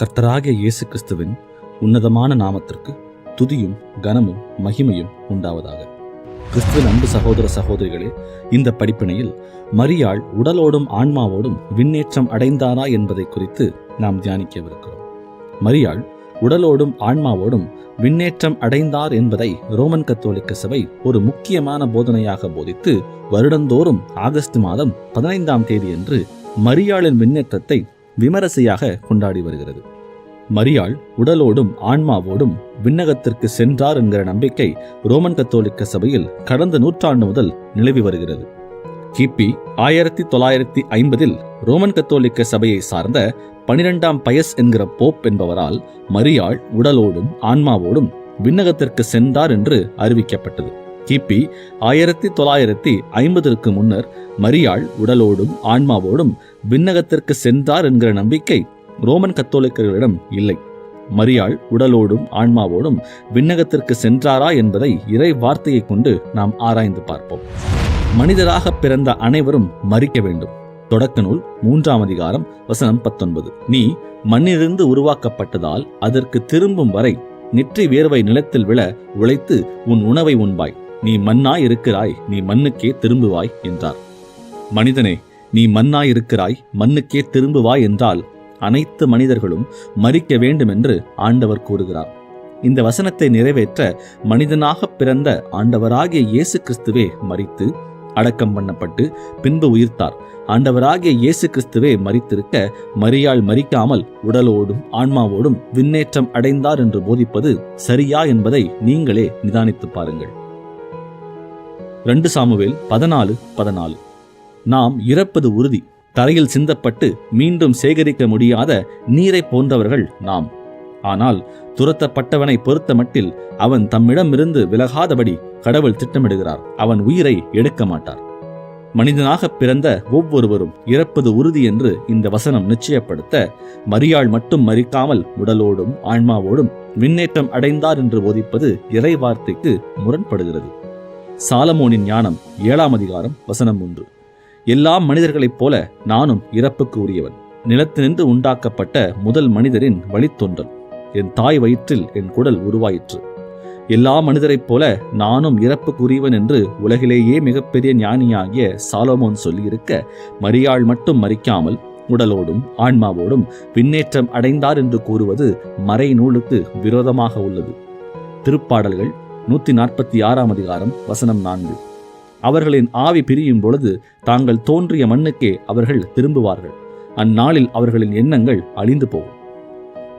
கர்த்தராகிய இயேசு கிறிஸ்துவின் உன்னதமான நாமத்திற்கு துதியும் கனமும் மகிமையும் உண்டாவதாக. கிறிஸ்துவின் அன்பு சகோதர சகோதரிகளே இந்த படிப்பினையில் மரியாள் உடலோடும் ஆன்மாவோடும் விண்ணேற்றம் அடைந்தாரா என்பதை குறித்து நாம் தியானிக்கவிருக்கிறோம். மரியாள் உடலோடும் ஆன்மாவோடும் விண்ணேற்றம் அடைந்தார் என்பதை ரோமன் கத்தோலிக்க சபை ஒரு முக்கியமான போதனையாக போதித்து வருடந்தோறும் ஆகஸ்ட் மாதம் பதினைந்தாம் தேதியன்று மரியாளின் விண்ணேற்றத்தை விமரிசையாக கொண்டாடி வருகிறது. மரியாள் உடலோடும் ஆன்மாவோடும் விண்ணகத்திற்கு சென்றார் என்கிற நம்பிக்கை ரோமன் கத்தோலிக்க சபையில் கடந்த நூற்றாண்டு முதல் நிலவி வருகிறது. கிபி ஆயிரத்தி தொள்ளாயிரத்தி ஐம்பதில் ரோமன் கத்தோலிக்க சபையை சார்ந்த பனிரெண்டாம் பயஸ் என்கிற போப் என்பவரால் மரியாள் உடலோடும் ஆன்மாவோடும் விண்ணகத்திற்கு சென்றார் என்று அறிவிக்கப்பட்டது. கிபி ஆயிரத்தி தொள்ளாயிரத்தி ஐம்பதற்கு முன்னர் மரியாள் உடலோடும் ஆன்மாவோடும் விண்ணகத்திற்கு சென்றார் என்கிற நம்பிக்கை ரோமன் கத்தோலிக்கர்களிடம் இல்லை. மரியாள் உடலோடும் ஆன்மாவோடும் விண்ணகத்திற்கு சென்றாரா என்பதை இறை வார்த்தையை கொண்டு நாம் ஆராய்ந்து பார்ப்போம். மனிதராக பிறந்த அனைவரும் மறிக்க வேண்டும். தொடக்க நூல் மூன்றாம் அதிகாரம் வசனம் பத்தொன்பது. நீ மண்ணிலிருந்து உருவாக்கப்பட்டதால் அதற்கு திரும்பும் வரை நெற்றி வேர்வை நிலத்தில் விழ உழைத்து உன் உணவை உண்பாய். நீ மண்ணாய் இருக்கிறாய் நீ மண்ணுக்கே திரும்புவாய் என்றார். மனிதனே நீ மண்ணாய் இருக்கிறாய் மண்ணுக்கே திரும்புவாய் என்றால் அனைத்து மனிதர்களும் மறிக்க வேண்டும் என்று ஆண்டவர் கூறுகிறார். இந்த வசனத்தை நிறைவேற்ற மனிதனாக பிறந்த ஆண்டவராகிய இயேசு கிறிஸ்துவே மறித்து அடக்கம் பண்ணப்பட்டு பின்பு உயிர்த்தார். ஆண்டவராகிய இயேசு கிறிஸ்துவே மறித்திருக்க மரியாள் மறிக்காமல் உடலோடும் ஆன்மாவோடும் விண்ணேற்றம் அடைந்தார் என்று போதிப்பது சரியா என்பதை நீங்களே நிதானித்து பாருங்கள். ரெண்டு சாமுவேல் பதினாலு பதினாலு. நாம் இறப்பது உறுதி. தரையில் சிந்தப்பட்டு மீண்டும் சேகரிக்க முடியாத நீரை போன்றவர்கள் நாம். ஆனால் துரத்தப்பட்டவனை பொறுத்த மட்டில் அவன் தம்மிடமிருந்து விலகாதபடி கடவுள் திட்டமிடுகிறார். அவன் உயிரை எடுக்க மாட்டார். மனிதனாக பிறந்த ஒவ்வொருவரும் இறப்பது உறுதி என்று இந்த வசனம் நிச்சயப்படுத்த மரியாள் மட்டும் மறிக்காமல் உடலோடும் ஆன்மாவோடும் விண்ணேற்றம் அடைந்தார் என்று போதிப்பது இறை வார்த்தைக்கு முரண்படுகிறது. சாலமோனின் ஞானம் ஏழாம் அதிகாரம் வசனம் ஒன்று. எல்லா மனிதர்களைப் போல நானும் இறப்புக்கு உரியவன். நிலத்தினின்று உண்டாக்கப்பட்ட முதல் மனிதரின் வழித்தொன்றன் என் தாய் வயிற்றில் என் குடல் உருவாயிற்று. எல்லா மனிதரைப் போல நானும் இறப்புக்குரியவன் என்று உலகிலேயே மிகப்பெரிய ஞானியாகிய சாலோமோன் சொல்லியிருக்க மரியாள் மட்டும் மறிக்காமல் உடலோடும் ஆன்மாவோடும் விண்ணேற்றம் அடைந்தார் என்று கூறுவது மறை நூலுக்கு விரோதமாக உள்ளது. திருப்பாடல்கள் நூத்தி நாற்பத்தி ஆறாம் அதிகாரம் வசனம் நான்கு. அவர்களின் ஆவி பிரியும் பொழுது தாங்கள் தோன்றிய மண்ணுக்கே அவர்கள் திரும்புவார்கள். அந்நாளில் அவர்களின் எண்ணங்கள் அழிந்து போகும்.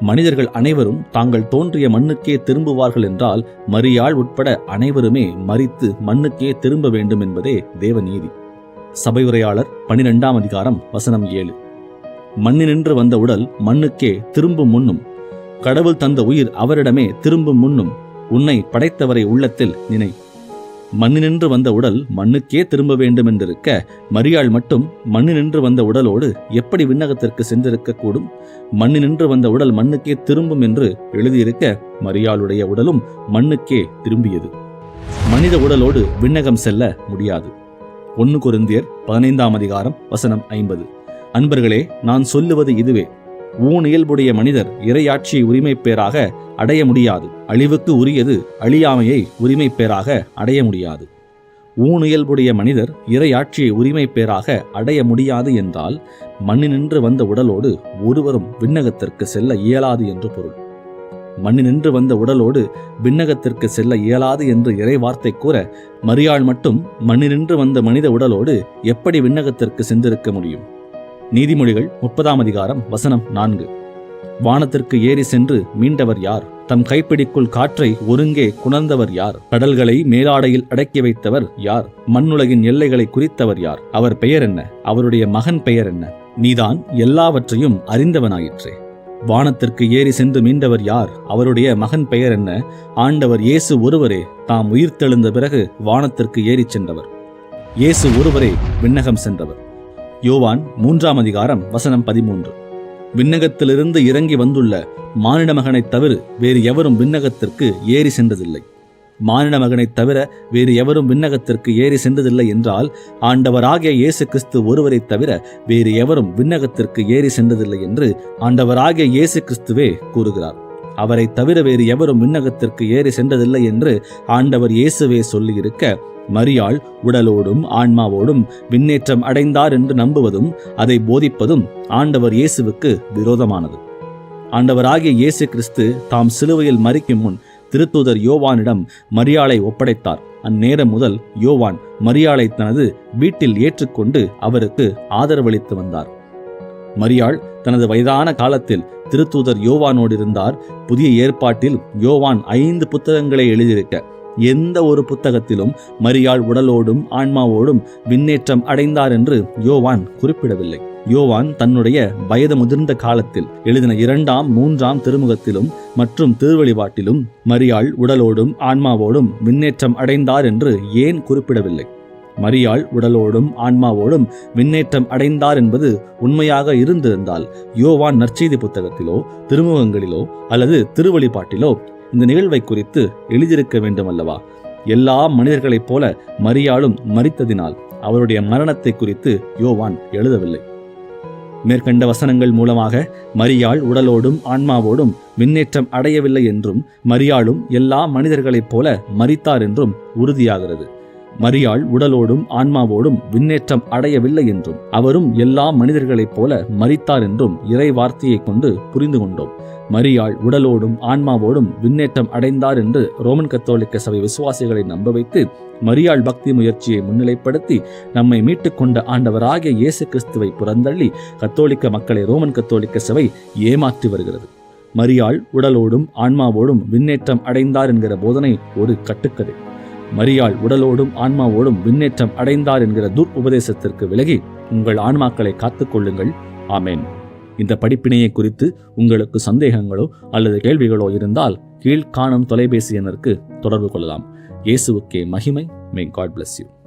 மனிதர்கள் அனைவரும் தாங்கள் தோன்றிய மண்ணுக்கே திரும்புவார்கள் என்றால் மரியாள் உட்பட அனைவருமே மறித்து மண்ணுக்கே திரும்ப வேண்டும் என்பதே தேவநீதி சபை உரையாளர் பனிரெண்டாம் அதிகாரம் வசனம் ஏழு. மண்ணினின்று வந்த உடல் மண்ணுக்கே திரும்பும் முன்னும் கடவுள் தந்த உயிர் அவரிடமே திரும்பும் முன்னும் உன்னை படைத்தவரை உள்ளத்தில் நினை. மண்ணினின்று வந்த உடல் மண்ணுக்கே திரும்ப வேண்டும் என்றிருக்க மரியாள் மட்டும் மண்ணினின்று வந்த உடலோடு எப்படி விண்ணகத்திற்கு சென்றிருக்க கூடும் மண்ணினின்று வந்த உடல் மண்ணுக்கே திரும்பும் என்று எழுதியிருக்க மரியாளுடைய உடலும் மண்ணுக்கே திரும்பியது. மனித உடலோடு விண்ணகம் செல்ல முடியாது. ஒன்னு குருந்தியர் பதினைந்தாம் அதிகாரம் வசனம் ஐம்பது. அன்பர்களே நான் சொல்லுவது இதுவே. ஊன் இயல்புடைய மனிதர் இறையாட்சியை உரிமை பேராக அடைய முடியாது. அழிவுக்கு உரியது அழியாமையை உரிமை பேராக அடைய முடியாது. ஊன் இயல்புடைய மனிதர் இறையாட்சியை உரிமை பேராக அடைய முடியாது என்றால் மண்ணினின்று வந்த உடலோடு ஒருவரும் விண்ணகத்திற்கு செல்ல இயலாது என்று பொருள். மண்ணினின்று வந்த உடலோடு விண்ணகத்திற்கு செல்ல இயலாது என்று இறை வார்த்தை கூற மரியாள் மட்டும் மண்ணினின்று வந்த மனித உடலோடு எப்படி விண்ணகத்திற்கு சென்றிருக்க முடியும்? நீதிமொழிகள் முப்பதாம் அதிகாரம் வசனம் நான்கு. வானத்திற்கு ஏறி சென்று மீண்டவர் யார்? தம் கைப்பிடிக்குள் காற்றை ஒருங்கே குணர்ந்தவர் யார்? கடல்களை மேலாடையில் அடக்கி வைத்தவர் யார்? மண்ணுலகின் எல்லைகளை குறித்தவர் யார்? அவர் பெயர் என்ன? அவருடைய மகன் பெயர் என்ன? நீதான் எல்லாவற்றையும் அறிந்தவனாயிற்றே. வானத்திற்கு ஏறி சென்று மீண்டவர் யார்? அவருடைய மகன் பெயர் என்ன? ஆண்டவர் இயேசு ஒருவரே தாம் உயிர்த்தெழுந்த பிறகு வானத்திற்கு ஏறிச் சென்றவர். இயேசு ஒருவரே விண்ணகம் சென்றவர். யோவான் மூன்றாம் அதிகாரம் வசனம் பதிமூன்று. விண்ணகத்திலிருந்து இறங்கி வந்துள்ள மானிட மகனைத் தவிர வேறு எவரும் விண்ணகத்திற்கு ஏறி சென்றதில்லை. மானிட மகனைத் தவிர வேறு எவரும் விண்ணகத்திற்கு ஏறி சென்றதில்லை என்றால் ஆண்டவராகிய இயேசு கிறிஸ்து ஒருவரைத் தவிர வேறு எவரும் விண்ணகத்திற்கு ஏறி சென்றதில்லை என்று ஆண்டவராகிய இயேசு கிறிஸ்துவே கூறுகிறார். அவரை தவிர வேறு எவரும் விண்ணகத்திற்கு ஏறி சென்றதில்லை என்று ஆண்டவர் இயேசுவே சொல்லியிருக்க மரியாள் உடலோடும் ஆன்மாவோடும் விண்ணேற்றம் அடைந்தார் என்று நம்புவதும் அதை போதிப்பதும் ஆண்டவர் இயேசுவுக்கு விரோதமானது. ஆண்டவராகிய இயேசு கிறிஸ்து தாம் சிலுவையில் மறிக்கும் முன் திருத்தூதர் யோவானிடம் மரியாளை ஒப்படைத்தார். அந்நேரம் முதல் யோவான் மரியாளை தனது வீட்டில் ஏற்றுக்கொண்டு அவருக்கு ஆதரவளித்து வந்தார். மரியாள் தனது வயதான காலத்தில் திருத்தூதர் யோவானோடு இருந்தார். புதிய ஏற்பாட்டில் யோவான் ஐந்து புத்தகங்களை எழுதியிருக்க எந்த ஒரு புத்தகத்திலும் மரியாள் உடலோடும் ஆன்மாவோடும் விண்ணேற்றம் அடைந்தார் என்று யோவான் குறிப்பிடவில்லை. யோவான் தன்னுடைய வயது முதிர்ந்த காலத்தில் எழுதின இரண்டாம் மூன்றாம் திருமுகத்திலும் மற்றும் திருவழிபாட்டிலும் மரியாள் உடலோடும் ஆன்மாவோடும் விண்ணேற்றம் அடைந்தார் என்று ஏன் குறிப்பிடவில்லை? மரியாள் உடலோடும் ஆன்மாவோடும் விண்ணேற்றம் அடைந்தார் என்பது உண்மையாக இருந்திருந்தால் யோவான் நற்செய்தி புத்தகத்திலோ திருமுகங்களிலோ அல்லது திருவழிபாட்டிலோ இந்த நிகழ்வை குறித்து எழுதியிருக்க வேண்டும் அல்லவா எல்லா மனிதர்களைப் போல மரியாளும் மறித்ததினால் அவருடைய மரணத்தை குறித்து யோவான் எழுதவில்லை. மேற்கண்ட வசனங்கள் மூலமாக மரியாள் உடலோடும் ஆன்மாவோடும் விண்ணேற்றம் அடையவில்லை என்றும் மரியாளும் எல்லா மனிதர்களைப் போல மறித்தார் என்றும் உறுதியாகிறது. மரியாள் உடலோடும் ஆன்மாவோடும் விண்ணேற்றம் அடையவில்லை என்றும் அவரும் எல்லா மனிதர்களைப் போல மறித்தார் என்றும் இறை வார்த்தையைக் கொண்டு புரிந்து கொண்டோம். மரியாள் உடலோடும் ஆன்மாவோடும் விண்ணேற்றம் அடைந்தார் என்று ரோமன் கத்தோலிக்க சபை விசுவாசிகளை நம்ப வைத்து மரியாள் பக்தி முயற்சியை முன்னிலைப்படுத்தி நம்மை மீட்டுக் கொண்ட ஆண்டவராகிய இயேசு கிறிஸ்துவை புறந்தள்ளி கத்தோலிக்க மக்களை ரோமன் கத்தோலிக்க சபை ஏமாற்றி வருகிறது. மரியாள் உடலோடும் ஆன்மாவோடும் விண்ணேற்றம் அடைந்தார் என்கிற போதனை ஒரு கட்டுக்கதை. மரியாள் உடலோடும் ஆன்மாவோடும் விண்ணேற்றம் அடைந்தார் என்கிற துர் உபதேசத்திற்கு விலகி உங்கள் ஆன்மாக்களை காத்துக்கொள்ளுங்கள். ஆமேன். இந்த படிப்பினையை குறித்து உங்களுக்கு சந்தேகங்களோ அல்லது கேள்விகளோ இருந்தால் கீழ்காணும் தொலைபேசி எண்ணிற்கு தொடர்பு கொள்ளலாம். இயேசுவுக்கே மகிமை. May God bless you